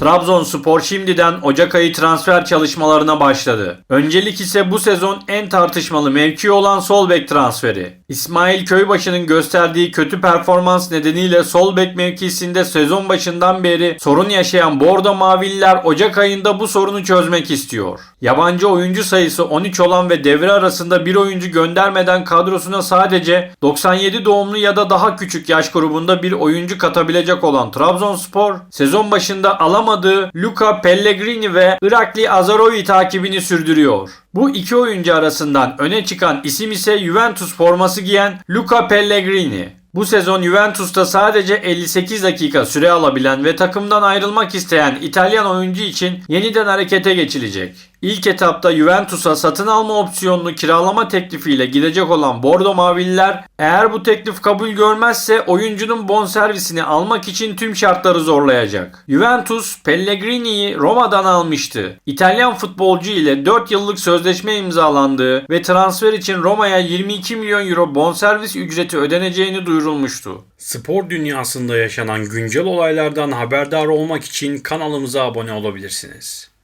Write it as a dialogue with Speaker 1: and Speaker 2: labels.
Speaker 1: Trabzonspor şimdiden Ocak ayı transfer çalışmalarına başladı. Öncelik ise bu sezon en tartışmalı mevki olan sol bek transferi. İsmail Köybaşı'nın gösterdiği kötü performans nedeniyle sol bek mevkisinde sezon başından beri sorun yaşayan Bordo Mavililer Ocak ayında bu sorunu çözmek istiyor. Yabancı oyuncu sayısı 13 olan ve devre arasında bir oyuncu göndermeden kadrosuna sadece 97 doğumlu ya da daha küçük yaş grubunda bir oyuncu katabilecek olan Trabzonspor sezon başında alamadığı Luca Pellegrini ve Irakli Azarovi takibini sürdürüyor. Bu iki oyuncu arasından öne çıkan isim ise Juventus forması giyen Luca Pellegrini. Bu sezon Juventus'ta sadece 58 dakika süre alabilen ve takımdan ayrılmak isteyen İtalyan oyuncu için yeniden harekete geçilecek. İlk etapta Juventus'a satın alma opsiyonlu kiralama teklifiyle gidecek olan Bordo Mavililer eğer bu teklif kabul görmezse oyuncunun bonservisini almak için tüm şartları zorlayacak. Juventus Pellegrini'yi Roma'dan almıştı. İtalyan futbolcu ile 4 yıllık sözleşme imzalandığı ve transfer için Roma'ya 22 milyon euro bonservis ücreti ödeneceğini duyurulmuştu.
Speaker 2: Spor dünyasında yaşanan güncel olaylardan haberdar olmak için kanalımıza abone olabilirsiniz.